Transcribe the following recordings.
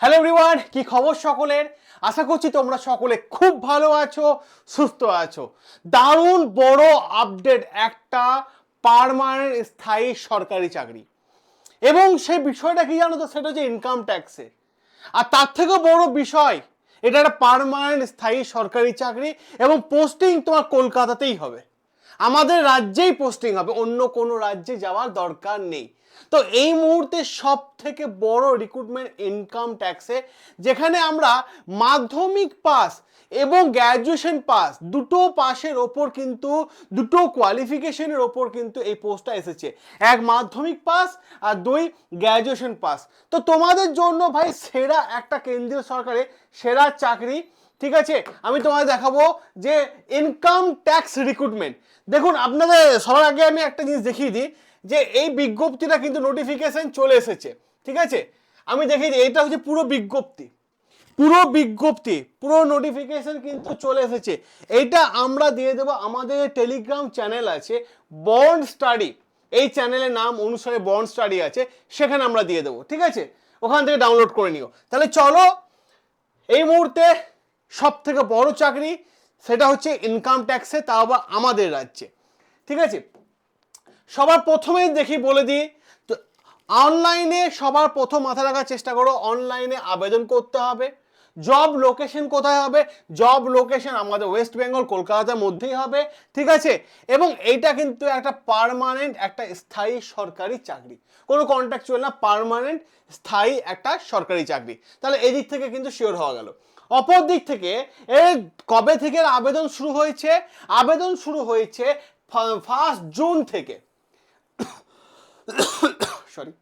Hello everyone কি খবর সকলের? আশা করছি তোমরা সকলে খুব ভালো আছো, সুস্থ আছো। দারুণ বড় আপডেট একটা পারমানেন্ট স্থায়ী সরকারি চাকরি। এবং সেই বিষয়টা কি জানো তো? সেটা হচ্ছে ইনকাম ট্যাক্সে আর তার থেকেও বড় বিষয়, এটা একটা পারমানেন্ট স্থায়ী সরকারি চাকরি এবং পোস্টিং তোমার কলকাতাতেই হবে। আমাদের রাজ্যেই পোস্টিং হবে, অন্য কোনো রাজ্যে যাওয়ার দরকার নেই। তো এই মুহূর্তে সব থেকে বড় রিক্রুটমেন্ট ইনকাম ট্যাক্সে যেখানে আমরা মাধ্যমিক পাস এবং গ্র্যাজুয়েশন পাস দুটো পাসের ওপর কিন্তু, দুটো কোয়ালিফিকেশনের ওপর কিন্তু এই পোস্টটা এসেছে। এক মাধ্যমিক পাস আর দুই গ্র্যাজুয়েশন পাস তো তোমাদের জন্য ভাই সেরা একটা কেন্দ্রীয় সরকারের সেরা চাকরি ঠিক আছে? আমি তোমাদের দেখাবো যে ইনকাম ট্যাক্স রিক্রুটমেন্ট দেখুন, আপনাদের সবার আগে আমি একটা জিনিস দেখিয়ে দিই, যে এই বিজ্ঞপ্তিটা কিন্তু নোটিফিকেশন চলে এসেছে। ঠিক আছে? আমি দেখিয়ে দিই এটা হচ্ছে পুরো বিজ্ঞপ্তি। পুরো বিজ্ঞপ্তি, পুরো নোটিফিকেশন কিন্তু চলে এসেছে। এইটা আমরা দিয়ে দেবো, আমাদের টেলিগ্রাম চ্যানেল আছে, বন্ড স্টাডি। এই চ্যানেলের নাম অনুসারে বন্ড স্টাডি আছে, সেখানে আমরা দিয়ে দেবো। ঠিক আছে? ওখান থেকে ডাউনলোড করে নিও। তাহলে চলো, এই মুহূর্তে সব থেকে বড় চাকরি সেটা হচ্ছে ইনকাম ট্যাক্সে তাও আবার আমাদের রাজ্যে। ঠিক আছে? সবার প্রথমেই দেখি বলে দিই, তো অনলাইনে সবার প্রথম মাথা রাখার চেষ্টা করো অনলাইনে আবেদন করতে হবে। জব লোকেশন কোথায় হবে? জব লোকেশন আমাদের ওয়েস্ট বেঙ্গল কলকাতার মধ্যেই হবে। ঠিক আছে? এবং এইটা কিন্তু একটা পার্মানেন্ট একটা স্থায়ী সরকারি চাকরি। কোনো কন্ট্রাকচুয়াল না পার্মানেন্ট স্থায়ী একটা সরকারি চাকরি। তাহলে এই দিক থেকে কিন্তু শিওর হওয়া গেল। অপর দিক থেকে এর কবে থেকে আবেদন শুরু হয়েছে? আবেদন শুরু হয়েছে ফার্স্ট জুন থেকে। সরি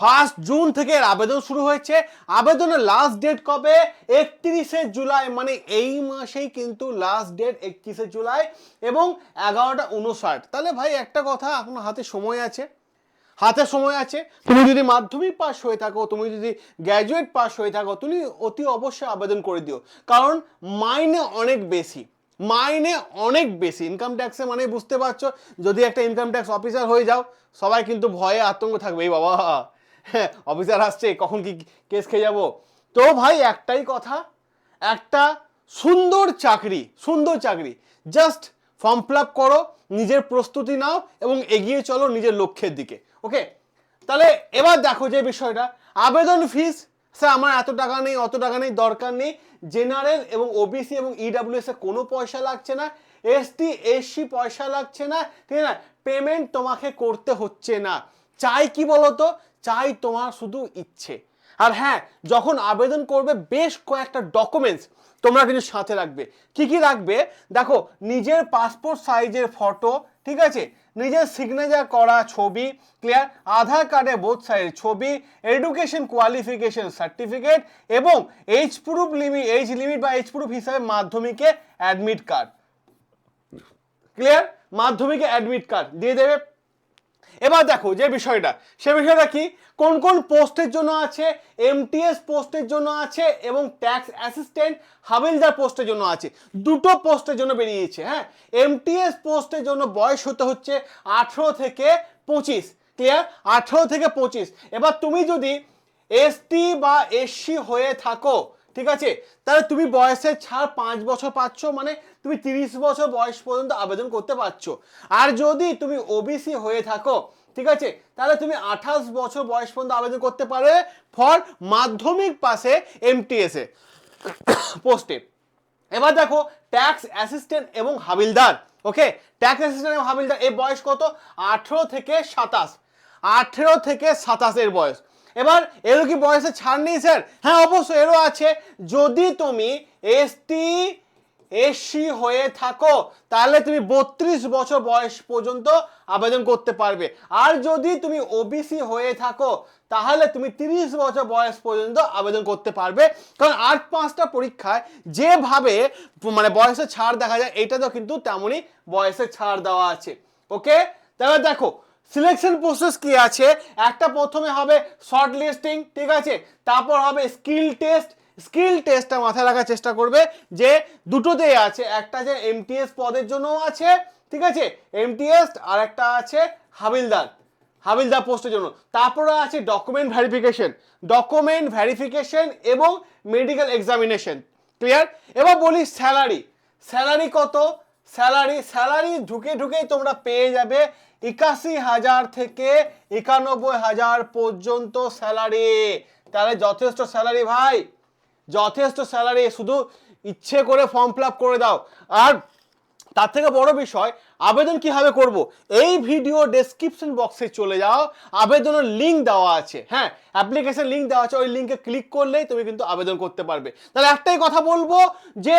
ফার্স্ট জুন থেকে আবেদন শুরু হয়েছে। আবেদনের লাস্ট ডেট কবে? একত্রিশে জুলাই মানে এই মাসেই কিন্তু লাস্ট ডেট একত্রিশে জুলাই এবং এগারোটা উনষাট। তাহলে ভাই একটা কথা আপনার হাতে সময় আছে। হাতে সময় আছে। তুমি যদি মাধ্যমিক পাস হয়ে থাকো, তুমি যদি গ্র্যাজুয়েট পাস হয়ে থাকো, তুমি অতি অবশ্যই আবেদন করে দিও। কারণ মাইনে অনেক বেশি। মাইনে অনেক বেশি। ইনকাম ট্যাক্সে মানে বুঝতে পারছ, যদি একটা ইনকাম ট্যাক্স অফিসার হয়ে যাও, সবাই কিন্তু ভয়ে আতঙ্ক থাকবে, এই বাবা হ্যাঁ অফিসার আসছে, কখন কি কেস খেয়ে যাব? তো ভাই, একটাই কথা, একটা সুন্দর চাকরি সুন্দর চাকরি। জাস্ট ফর্ম ফিল আপ করো, নিজের প্রস্তুতি নাও এবং এগিয়ে চলো নিজের লক্ষ্যের দিকে। ওকে তাহলে এবার দেখো যে বিষয়টা। আবেদন ফিস স্যার আমার এত টাকা নেই, অত টাকা নেই, দরকার নেই। জেনারেল এবং ওবিসি এবং ইডাব্লিউএস এ কোনো পয়সা লাগছে না। এসটি এসসি পয়সা লাগছে না। ঠিক না পেমেন্ট তোমাকে করতে হচ্ছে না। চাই কি বলতো? চাই তোমার শুধু ইচ্ছে। আর হ্যাঁ যখন আবেদন করবে, বেশ কয়েকটা ডকুমেন্টস তোমরা কিন্তু সাথে রাখবে। কি কি রাখবে? দেখো, নিজের পাসপোর্ট সাইজের ফটো ঠিক আছে? নিজের সিগনেচার করা ছবি ক্লিয়ার আধার কার্ডে বোধ সাইজ ছবি এডুকেশন কোয়ালিফিকেশন সার্টিফিকেট এবং age proof limit age limit বা এইচ প্রুফ হিসাবে মাধ্যমিকে অ্যাডমিট কার্ড ক্লিয়ার মাধ্যমিকে অ্যাডমিট কার্ড দিয়ে দেবে এবার দেখো যে বিষয়টা, সে বিষয়টা কি? কোন কোন পোস্টের জন্য আছে? এমটিএস পোস্টের জন্য আছে এবং ট্যাক্স অ্যাসিস্ট্যান্ট হাবিলদার পোস্টের জন্য আছে। দুটো পোস্টের জন্য বেরিয়েছে হ্যাঁ? এমটিএস পোস্টের জন্য বয়স হতে হচ্ছে আঠেরো থেকে পঁচিশ ক্লিয়ার আঠেরো থেকে পঁচিশ। এবার তুমি যদি এসটি বা এসসি হয়ে থাকো ঠিক আছে? তাহলে তুমি বয়সের ছাড় পাঁচ বছর পাচ্ছ মানে তুমি তিরিশ বছর বয়স পর্যন্ত আবেদন করতে পারছ। আর যদি তুমি ওবিসি হয়ে থাকো, ঠিক আছে? তাহলে তুমি আঠাশ বছর বয়স পর্যন্ত আবেদন করতে পারবে ফর মাধ্যমিক পাশে এমটিএসে পোস্টে এবার দেখো ট্যাক্স অ্যাসিস্ট্যান্ট এবং হাবিলদার ওকে ট্যাক্স অ্যাসিস্ট্যান্ট এবং হাবিলদার এই বয়স কত? আঠেরো থেকে সাতাশ। আঠেরো থেকে সাতাশের বয়স। এবার এরও কি বয়সে ছাড় নেই, স্যার? হ্যাঁ অবশ্যই এরও আছে। যদি তুমি এসটি এসসি হয়ে থাকো, তাহলে তুমি বত্রিশ বছর বয়স পর্যন্ত আবেদন করতে পারবে। আর যদি তুমি ওবিসি হয়ে থাকো, তাহলে তুমি তিরিশ বছর বয়স পর্যন্ত আবেদন করতে পারবে। কারণ আট পাঁচটা পরীক্ষায় যেভাবে মানে বয়সে ছাড় দেখা যায়, এটাতেও কিন্তু তেমনই বয়সে ছাড় দেওয়া আছে। ওকে তাহলে দেখো সিলেকশন প্রসেস কি আছে? একটা প্রথমে হবে শর্ট লিস্টিং ঠিক আছে? তারপর হবে স্কিল টেস্ট স্কিল টেস্টটা মাথায় রাখার চেষ্টা করবে যে দুটোতেই আছে। একটা যে এমটিএস পদের জন্যও আছে, ঠিক আছে? এমটিএস আর একটা আছে হাবিলদার হাবিলদার পোস্টের জন্য। তারপরে আছে ডকুমেন্ট ভেরিফিকেশন ডকুমেন্ট ভেরিফিকেশন এবং মেডিকেল এক্সামিনেশন ক্লিয়ার এবার বলি স্যালারি স্যালারি কত? স্যালারি স্যালারি ঢুকে ঢুকেই তোমরা পেয়ে যাবে একাশি হাজার থেকে একানব্বই হাজার পর্যন্ত স্যালারি তাহলে যথেষ্ট স্যালারি ভাই। যথেষ্ট স্যালারি শুধু ইচ্ছে করে ফর্ম ফিল করে দাও। আর তার থেকে বড় বিষয়, আবেদন কীভাবে করব? এই ভিডিও ডেসক্রিপশন বক্সে চলে যাও। আবেদনের লিঙ্ক দেওয়া আছে। হ্যাঁ অ্যাপ্লিকেশন লিঙ্ক দেওয়া আছে। ওই লিঙ্কে ক্লিক করলেই তুমি কিন্তু আবেদন করতে পারবে। তাহলে একটাই কথা বলব যে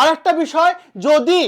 আরেকটা বিষয়, যদি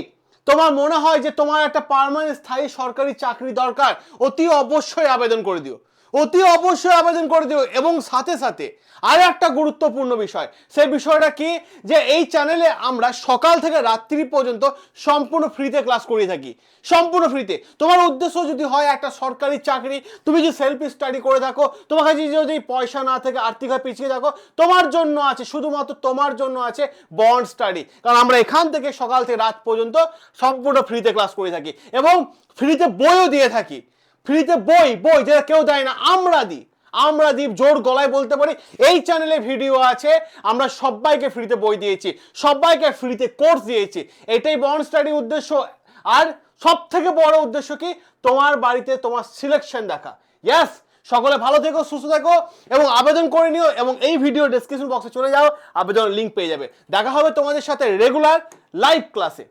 তোমার মনে হয় যে তোমার একটা পারমানেন্ট স্থায়ী সরকারি চাকরি দরকার? অতি অবশ্যই আবেদন করে দিও। অতি অবশ্যই আবেদন করে দিও। এবং সাথে সাথে আর একটা গুরুত্বপূর্ণ বিষয় সেই বিষয়টা কি? যে এই চ্যানেলে আমরা সকাল থেকে রাত্রি পর্যন্ত সম্পূর্ণ ফ্রিতে ক্লাস করিয়ে থাকি। সম্পূর্ণ ফ্রিতে তোমার উদ্দেশ্য যদি হয় একটা সরকারি চাকরি, তুমি যদি সেলফ স্টাডি করে থাকো, তোমার কাছে যদি পয়সা না থেকে আর্থিকভাবে পিছিয়ে থাকো, তোমার জন্য আছে, শুধুমাত্র তোমার জন্য আছে বন্ড স্টাডি কারণ আমরা এখান থেকে সকাল থেকে রাত পর্যন্ত সম্পূর্ণ ফ্রিতে ক্লাস করে থাকি এবং ফ্রিতে বইও দিয়ে থাকি। ফ্রিতে বই বই যেটা কেউ দেয় না, আমরা দিই। আমরা দিই জোর গলায় বলতে পারি, এই চ্যানেলে ভিডিও আছে, আমরা সবাইকে ফ্রিতে বই দিয়েছি সবাইকে ফ্রিতে কোর্স দিয়েছি। এটাই বন্ড স্টাডি উদ্দেশ্য। আর সব থেকে বড় উদ্দেশ্য কি? তোমার বাড়িতে তোমার সিলেকশন দেখা। ইয়াস সকলে ভালো থেকো, সুস্থ থেকো, এবং আবেদন করে নিও, এবং এই ভিডিও ডেসক্রিপশন বক্সে চলে যাও আবেদন লিঙ্ক পেয়ে যাবে। দেখা হবে তোমাদের সাথে রেগুলার লাইভ ক্লাসে